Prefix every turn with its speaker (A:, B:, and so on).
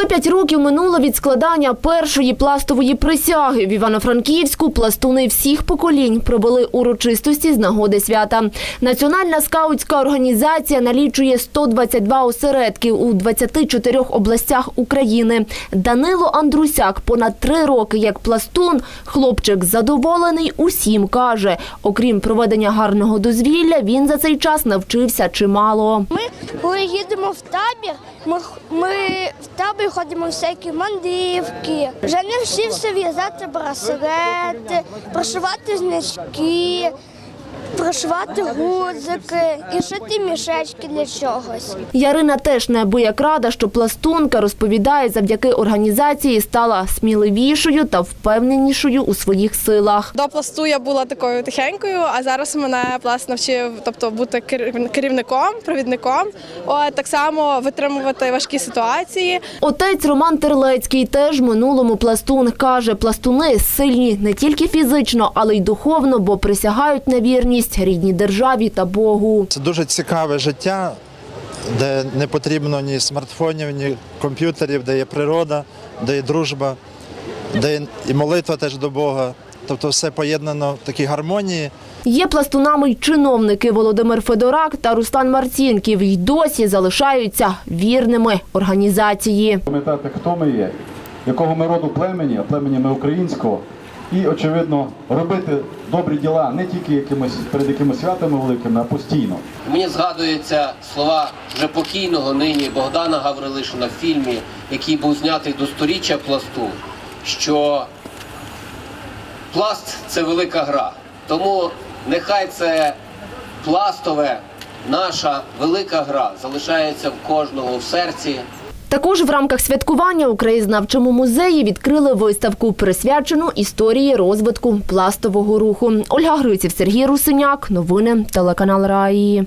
A: 105 років минуло від складання першої пластової присяги. В Івано-Франківську пластуни всіх поколінь провели урочистості з нагоди свята. Національна скаутська організація налічує 122 осередки у 24 областях України. Данило Андрусяк понад три роки як пластун. Хлопчик задоволений усім каже. Окрім проведення гарного дозвілля, він за цей час навчився чимало.
B: Ми, коли їдемо в табір, ми, в табір ходимо всякі мандрівки. Вже не всі все в'язати браслети, прошивати значки, прошивати гудзики і шити мішечки для чогось.
A: Ярина теж неабияк рада, що пластунка розповідає, завдяки організації стала сміливішою та впевненішою у своїх силах.
C: До пласту я була такою тихенькою, а зараз мене пласт навчив, тобто бути кер- керівником, провідником. От так само витримувати важкі ситуації.
A: Отець Роман Терлецький теж минулому пластун каже, пластуни сильні не тільки фізично, але й духовно, бо присягають на вірність рідній державі та Богу.
D: Це дуже цікаве життя, де не потрібно ні смартфонів, ні комп'ютерів, де є природа, де є дружба, де є і молитва теж до Бога. Тобто все поєднано в такій гармонії.
A: Є пластунами й чиновники Володимир Федорак та Руслан Марцінків й досі залишаються вірними організації.
E: пам'ятати, хто ми є, якого ми роду племені, а племені ми українського. І, очевидно, робити добрі діла не тільки якимось перед якимись святами великими, а постійно.
F: Мені згадуються слова вже покійного нині Богдана Гаврилишина в фільмі, який був знятий до сторіччя пласту, що пласт це велика гра. Тому нехай це пластове, наша велика гра залишається в кожного в серці.
A: Також в рамках святкування у краєзнавчому музеї відкрили виставку, присвячену історії розвитку пластового руху. Ольга Гриців, Сергій Русиняк. Новини телеканал Раї.